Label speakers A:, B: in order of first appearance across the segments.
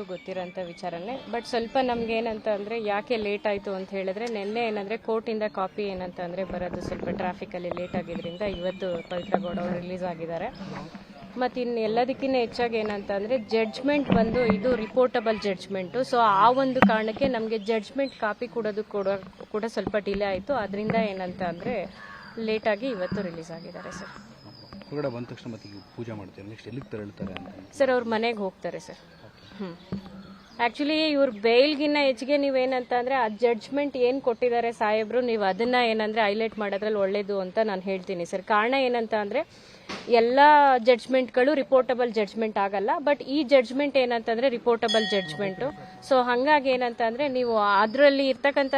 A: ನಿಮಗೂ ಗೊತ್ತಿರೋಂಥ ವಿಚಾರನೇ. ಬಟ್ ಸ್ವಲ್ಪ ನಮ್ಗೆ ಏನಂತ ಅಂದರೆ ಯಾಕೆ ಲೇಟ್ ಆಯಿತು ಅಂತ ಹೇಳಿದ್ರೆ ನಿನ್ನೆ ಏನಂದರೆ ಕೋರ್ಟಿಂದ ಕಾಪಿ ಏನಂತ ಅಂದರೆ ಬರೋದು ಸ್ವಲ್ಪ ಟ್ರಾಫಿಕಲ್ಲಿ ಲೇಟ್ ಆಗಿದ್ದರಿಂದ ಇವತ್ತು ಪವಿತ್ರ ಗೌಡ ಅವರು ರಿಲೀಸ್ ಆಗಿದ್ದಾರೆ. ಮತ್ತು ಇನ್ನು ಎಲ್ಲದಕ್ಕಿಂತ ಹೆಚ್ಚಾಗಿ ಏನಂತ ಅಂದರೆ ಜಡ್ಜ್ಮೆಂಟ್ ಬಂದು ಇದು ರಿಪೋರ್ಟಬಲ್ ಜಡ್ಜ್ಮೆಂಟು ಸೊ ಆ ಒಂದು ಕಾರಣಕ್ಕೆ ನಮಗೆ ಜಡ್ಜ್ಮೆಂಟ್ ಕಾಪಿ ಕೊಡೋದು ಕೂಡ ಕೂಡ ಸ್ವಲ್ಪ ಡಿಲೇ ಆಯಿತು. ಅದರಿಂದ ಏನಂತ ಅಂದರೆ ಲೇಟಾಗಿ ಇವತ್ತು ರಿಲೀಸ್ ಆಗಿದ್ದಾರೆ ಸರ್.
B: ಹೊರಗಡೆ ಬಂದ ತಕ್ಷಣ ಮತ್ತೆ ಪೂಜೆ ಮಾಡ್ತಾರೆ? ನೆಕ್ಸ್ಟ್ ಎಲ್ಲಿಗೆ ತೆರಳ್ತಾರೆ ಅಂತ?
A: ಸರ್ ಅವ್ರ ಮನೆಗೆ ಹೋಗ್ತಾರೆ ಸರ್. ಆ್ಯಕ್ಚುಲಿ ಇವ್ರ ಬೇಲ್ಗಿನ್ನ ಹೆಚ್ಚಿಗೆ ನೀವೇನಂತ ಅಂದರೆ ಆ ಜಡ್ಜ್ಮೆಂಟ್ ಏನು ಕೊಟ್ಟಿದ್ದಾರೆ ಸಾಹೇಬರು, ನೀವು ಅದನ್ನ ಏನಂದರೆ ಹೈಲೈಟ್ ಮಾಡೋದ್ರಲ್ಲಿ ಒಳ್ಳೇದು ಅಂತ ನಾನು ಹೇಳ್ತೀನಿ ಸರ್ ಕಾರಣ ಏನಂತ ಅಂದರೆ ಎಲ್ಲ ಜಡ್ಜ್ಮೆಂಟ್ಗಳು ರಿಪೋರ್ಟಬಲ್ ಜಡ್ಜ್ಮೆಂಟ್ ಆಗಲ್ಲ ಬಟ್ ಈ ಜಡ್ಜ್ಮೆಂಟ್ ಏನಂತಂದರೆ ರಿಪೋರ್ಟಬಲ್ ಜಡ್ಜ್ಮೆಂಟು ಸೊ ಹಾಗಾಗಿ ಏನಂತ ಅಂದರೆ ನೀವು ಅದರಲ್ಲಿ ಇರ್ತಕ್ಕಂಥ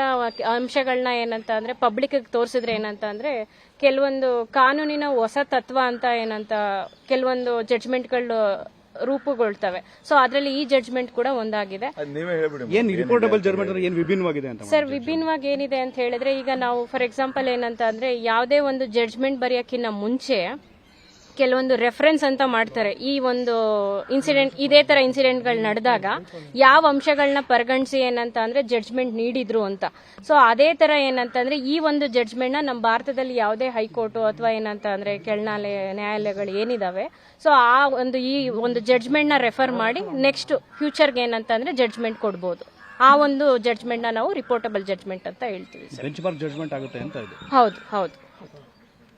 A: ಅಂಶಗಳನ್ನ ಏನಂತ ಅಂದರೆ ಪಬ್ಲಿಕ್ಗೆ ತೋರಿಸಿದ್ರೆ ಏನಂತ ಅಂದರೆ ಕೆಲವೊಂದು ಕಾನೂನಿನ ಹೊಸ ತತ್ವ ಅಂತ ಏನಂತ, ಕೆಲವೊಂದು ಜಡ್ಜ್ಮೆಂಟ್ಗಳು ರೂಪುಗೊಳ್ತವೆ. ಸೊ ಅದರಲ್ಲಿ ಈ ಜಡ್ಜ್ಮೆಂಟ್ ಕೂಡ ಒಂದಾಗಿದೆ.
C: ನೀವೇ ಹೇಳ್ಬಿಡಿ
B: ಏನು ರಿಪೋರ್ಟಬಲ್ ಜರ್ಮೆಂಟ್ ಅಂದ್ರೆ ಏನು ವಿಭಿನ್ನವಾಗಿದೆ ಅಂತ
A: ಸರ್ ವಿಭಿನ್ನವಾಗಿ ಏನಿದೆ ಅಂತ ಹೇಳಿದ್ರೆ ಈಗ ನಾವು ಫಾರ್ ಎಕ್ಸಾಂಪಲ್ ಏನಂತ ಅಂದ್ರೆ ಯಾವುದೇ ಒಂದು ಜಡ್ಜ್ಮೆಂಟ್ ಬರೆಯೋಕ್ಕಿಂತ ಮುಂಚೆ ಕೆಲವೊಂದು ರೆಫರೆನ್ಸ್ ಅಂತ ಮಾಡ್ತಾರೆ. ಈ ಒಂದು ಇನ್ಸಿಡೆಂಟ್ ಇದೇ ತರ ಇನ್ಸಿಡೆಂಟ್ಗಳು ನಡೆದಾಗ ಯಾವ ಅಂಶಗಳನ್ನ ಪರಿಗಣಿಸಿ ಏನಂತ ಅಂದ್ರೆ ಜಡ್ಜ್ಮೆಂಟ್ ನೀಡಿದ್ರು ಅಂತ. ಸೊ ಅದೇ ತರ ಏನಂತಂದ್ರೆ ಈ ಒಂದು ಜಡ್ಜ್ಮೆಂಟ್ನ ನಮ್ಮ ಭಾರತದಲ್ಲಿ ಯಾವುದೇ ಹೈಕೋರ್ಟು ಅಥವಾ ಏನಂತ ಅಂದ್ರೆ ಕೆಳನಾಲಯ ನ್ಯಾಯಾಲಯಗಳು ಏನಿದಾವೆ. ಸೊ ಆ ಒಂದು ಈ ಒಂದು ಜಡ್ಜ್ಮೆಂಟ್ನ ರೆಫರ್ ಮಾಡಿ ನೆಕ್ಸ್ಟ್ ಫ್ಯೂಚರ್ಗೆ ಏನಂತ ಅಂದ್ರೆ ಜಡ್ಜ್ಮೆಂಟ್ ಕೊಡ್ಬೋದು. ಆ ಒಂದು ಜಡ್ಜ್ಮೆಂಟ್ನ ನಾವು ರಿಪೋರ್ಟಬಲ್ ಜಡ್ಜ್ಮೆಂಟ್ ಅಂತ ಹೇಳ್ತೀವಿ ಹೌದು ಹೌದು.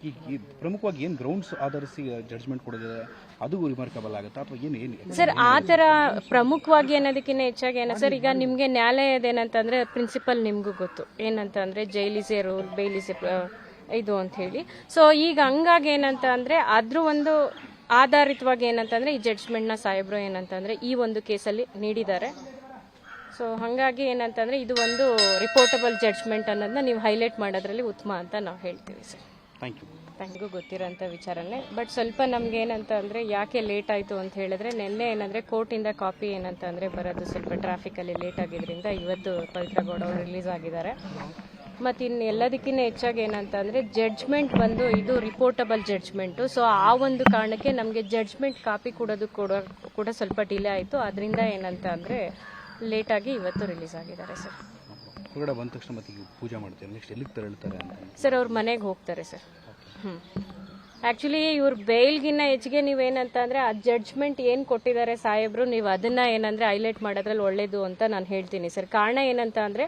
B: ಈ ಪ್ರಮುಖವಾಗಿ ಏನು ಗ್ರೌಂಡ್ಸ್ ಆಧರಿಸಿ ಜಡ್ಜ್ಮೆಂಟ್ ಕೊಡೋದಿದೆ? ಅದು ರಿಮಾರ್ಕಬಲ್ ಆಗುತ್ತಾ? ಅಥವಾ ಏನು ಏನು
A: ಸರ್, ಆ ಥರ ಪ್ರಮುಖವಾಗಿ ಅನ್ನೋದಕ್ಕಿಂತ ಹೆಚ್ಚಾಗಿ ಏನ ಸರ್, ಈಗ ನಿಮಗೆ ನ್ಯಾಯಾಲಯದ ಏನಂತಂದ್ರೆ ಪ್ರಿನ್ಸಿಪಲ್ ನಿಮಗೂ ಗೊತ್ತು. ಏನಂತಂದ್ರೆ ಜೈಲಿಸೆ ರೂಲ್ ಬೇಲಿಸೆ ಇದು ಅಂತ ಹೇಳಿ. ಸೊ ಈಗ ಹಂಗಾಗಿ ಏನಂತ ಅಂದ್ರೆ ಅದ್ರ ಒಂದು ಆಧಾರಿತವಾಗಿ ಏನಂತಂದ್ರೆ ಈ ಜಡ್ಜ್ಮೆಂಟ್ನ ಸಾಹೇಬ್ರು ಏನಂತಂದ್ರೆ ಈ ಒಂದು ಕೇಸಲ್ಲಿ ನೀಡಿದ್ದಾರೆ. ಸೊ ಹಾಗಾಗಿ ಏನಂತಂದ್ರೆ ಇದು ಒಂದು ರಿಪೋರ್ಟಬಲ್ ಜಡ್ಜ್ಮೆಂಟ್ ಅನ್ನೋದನ್ನ ನೀವು ಹೈಲೈಟ್ ಮಾಡೋದ್ರಲ್ಲಿ ಉತ್ತಮ ಅಂತ ನಾವು ಹೇಳ್ತೀವಿ ಸರ್.
B: ಥ್ಯಾಂಕ್ ಯು
A: ನನಗೂ ಗೊತ್ತಿರೋಂಥ ವಿಚಾರನೇ. ಬಟ್ ಸ್ವಲ್ಪ ನಮ್ಗೆ ಏನಂತ ಅಂದರೆ ಯಾಕೆ ಲೇಟ್ ಆಯಿತು ಅಂತ ಹೇಳಿದ್ರೆ ನಿನ್ನೆ ಏನಂದರೆ ಕೋರ್ಟಿಂದ ಕಾಪಿ ಏನಂತ ಅಂದರೆ ಬರೋದು ಸ್ವಲ್ಪ ಟ್ರಾಫಿಕಲ್ಲಿ ಲೇಟ್ ಆಗಿದ್ದರಿಂದ ಇವತ್ತು ಪವಿತ್ರ ಗೌಡ ಅವರು ರಿಲೀಸ್ ಆಗಿದ್ದಾರೆ. ಮತ್ತು ಇನ್ನು ಎಲ್ಲದಕ್ಕಿಂತ ಹೆಚ್ಚಾಗಿ ಏನಂತ ಅಂದರೆ ಜಡ್ಜ್ಮೆಂಟ್ ಬಂದು ಇದು ರಿಪೋರ್ಟಬಲ್ ಜಡ್ಜ್ಮೆಂಟು ಸೊ ಆ ಒಂದು ಕಾರಣಕ್ಕೆ ನಮಗೆ ಜಡ್ಜ್ಮೆಂಟ್ ಕಾಪಿ ಕೊಡೋದು ಕೂಡ ಕೂಡ ಸ್ವಲ್ಪ ಡಿಲೇ ಆಯಿತು. ಅದರಿಂದ ಏನಂತ ಅಂದರೆ ಲೇಟಾಗಿ ಇವತ್ತು ರಿಲೀಸ್ ಆಗಿದ್ದಾರೆ ಸರ್.
B: ಹೊರಗಡೆ ಬಂದ ತಕ್ಷಣ ಮತ್ತೆ ಪೂಜೆ ಮಾಡ್ತಾರೆ? ನೆಕ್ಸ್ಟ್ ಎಲ್ಲಿಗೆ ತೆರಳ್ತಾರೆ ಅಂತ?
A: ಸರ್ ಅವ್ರ ಮನೆಗೆ ಹೋಗ್ತಾರೆ ಸರ್. ಆ್ಯಕ್ಚುಲಿ ಇವ್ರ ಬೇಲ್ಗಿನ್ನ ಹೆಚ್ಚಿಗೆ ನೀವೇನಂತ ಅಂದರೆ ಆ ಜಡ್ಜ್ಮೆಂಟ್ ಏನು ಕೊಟ್ಟಿದ್ದಾರೆ ಸಾಹೇಬರು, ನೀವು ಅದನ್ನ ಏನಂದರೆ ಹೈಲೈಟ್ ಮಾಡೋದ್ರಲ್ಲಿ ಒಳ್ಳೇದು ಅಂತ ನಾನು ಹೇಳ್ತೀನಿ ಸರ್ ಕಾರಣ ಏನಂತ ಅಂದರೆ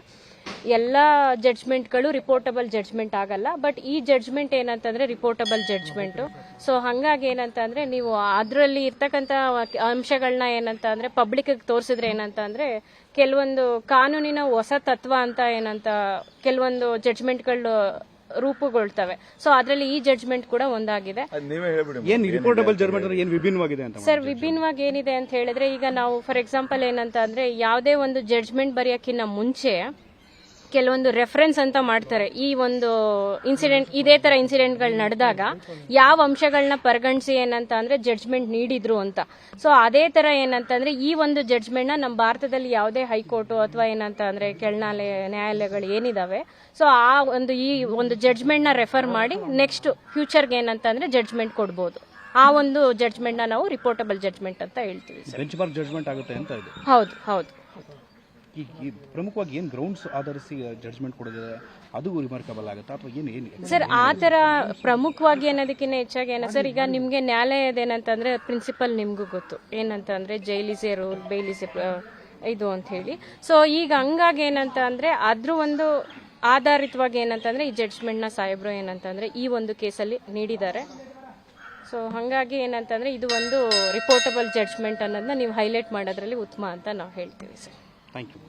A: ಎಲ್ಲ ಜಡ್ಜ್ಮೆಂಟ್ಗಳು ರಿಪೋರ್ಟಬಲ್ ಜಡ್ಜ್ಮೆಂಟ್ ಆಗಲ್ಲ ಬಟ್ ಈ ಜಡ್ಜ್ಮೆಂಟ್ ಏನಂತಂದರೆ ರಿಪೋರ್ಟಬಲ್ ಜಡ್ಜ್ಮೆಂಟು ಸೊ ಹಾಗಾಗಿ ಏನಂತ ಅಂದರೆ ನೀವು ಅದರಲ್ಲಿ ಇರ್ತಕ್ಕಂಥ ಅಂಶಗಳನ್ನ ಏನಂತ ಅಂದರೆ ಪಬ್ಲಿಕ್ಗೆ ತೋರಿಸಿದ್ರೆ ಏನಂತ ಅಂದರೆ ಕೆಲವೊಂದು ಕಾನೂನಿನ ಹೊಸ ತತ್ವ ಅಂತ ಏನಂತ, ಕೆಲವೊಂದು ಜಡ್ಜ್ಮೆಂಟ್ಗಳು ರೂಪುಗೊಳ್ತವೆ. ಸೊ ಅದರಲ್ಲಿ ಈ ಜಡ್ಜ್ಮೆಂಟ್ ಕೂಡ ಒಂದಾಗಿದೆ.
C: ನೀವೇ ಹೇಳ್ಬಿಡಿ
B: ಏನು ರಿಪೋರ್ಟಬಲ್ ಜರ್ಮೆಂಟ್ ಅಂದ್ರೆ ಏನು ವಿಭಿನ್ನವಾಗಿದೆ ಅಂತ
A: ಸರ್ ವಿಭಿನ್ನವಾಗಿ ಏನಿದೆ ಅಂತ ಹೇಳಿದ್ರೆ ಈಗ ನಾವು ಫಾರ್ ಎಕ್ಸಾಂಪಲ್ ಏನಂತ ಅಂದ್ರೆ ಯಾವುದೇ ಒಂದು ಜಡ್ಜ್ಮೆಂಟ್ ಬರೆಯೋಕ್ಕಿಂತ ಮುಂಚೆ ಕೆಲವೊಂದು ರೆಫರೆನ್ಸ್ ಅಂತ ಮಾಡ್ತಾರೆ. ಈ ಒಂದು ಇನ್ಸಿಡೆಂಟ್ ಇದೇ ತರ ಇನ್ಸಿಡೆಂಟ್ಗಳು ನಡೆದಾಗ ಯಾವ ಅಂಶಗಳನ್ನ ಪರಿಗಣಿಸಿ ಏನಂತ ಅಂದ್ರೆ ಜಡ್ಜ್ಮೆಂಟ್ ನೀಡಿದ್ರು ಅಂತ. ಸೊ ಅದೇ ತರ ಏನಂತಂದ್ರೆ ಈ ಒಂದು ಜಡ್ಜ್ಮೆಂಟ್ನ ನಮ್ಮ ಭಾರತದಲ್ಲಿ ಯಾವುದೇ ಹೈಕೋರ್ಟು ಅಥವಾ ಏನಂತ ಅಂದ್ರೆ ಕೆಳನಾಲಯ ನ್ಯಾಯಾಲಯಗಳು ಏನಿದಾವೆ. ಸೊ ಆ ಒಂದು ಈ ಒಂದು ಜಡ್ಜ್ಮೆಂಟ್ನ ರೆಫರ್ ಮಾಡಿ ನೆಕ್ಸ್ಟ್ ಫ್ಯೂಚರ್ಗೆ ಏನಂತ ಅಂದ್ರೆ ಜಡ್ಜ್ಮೆಂಟ್ ಕೊಡ್ಬೋದು. ಆ ಒಂದು ಜಡ್ಜ್ಮೆಂಟ್ನ ನಾವು ರಿಪೋರ್ಟಬಲ್ ಜಡ್ಜ್ಮೆಂಟ್ ಅಂತ ಹೇಳ್ತೀವಿ ಹೌದು ಹೌದು.
B: ಈ ಪ್ರಮುಖವಾಗಿ ಏನು ಗ್ರೌಂಡ್ಸ್ ಆಧರಿಸಿ ಜಡ್ಜ್ಮೆಂಟ್ ಕೊಡೋದಿದೆ? ಅದು ರಿಮಾರ್ಕಬಲ್ ಆಗುತ್ತಾ. ಅಥವಾ ಏನು ಏನು
A: ಸರ್, ಆ ಥರ ಪ್ರಮುಖವಾಗಿ ಅನ್ನೋದಕ್ಕಿಂತ ಹೆಚ್ಚಾಗಿ ಏನ ಸರ್, ಈಗ ನಿಮಗೆ ನ್ಯಾಯಾಲಯದ ಏನಂತಂದ್ರೆ ಪ್ರಿನ್ಸಿಪಲ್ ನಿಮಗೂ ಗೊತ್ತು. ಏನಂತಂದ್ರೆ ಜೈಲಿಸೆ ರೂಲ್ ಬೇಲಿಸೆ ಇದು ಅಂತ ಹೇಳಿ. ಸೊ ಈಗ ಹಂಗಾಗಿ ಏನಂತ ಅಂದ್ರೆ ಅದ್ರ ಒಂದು ಆಧಾರಿತವಾಗಿ ಏನಂತಂದ್ರೆ ಈ ಜಡ್ಜ್ಮೆಂಟ್ನ ಸಾಹೇಬ್ರು ಏನಂತಂದ್ರೆ ಈ ಒಂದು ಕೇಸಲ್ಲಿ ನೀಡಿದ್ದಾರೆ. ಸೊ ಹಾಗಾಗಿ ಏನಂತಂದ್ರೆ ಇದು ಒಂದು ರಿಪೋರ್ಟಬಲ್ ಜಡ್ಜ್ಮೆಂಟ್ ಅನ್ನೋದನ್ನ ನೀವು ಹೈಲೈಟ್ ಮಾಡೋದ್ರಲ್ಲಿ ಉತ್ತಮ ಅಂತ ನಾವು ಹೇಳ್ತೀವಿ ಸರ್.
B: Thank you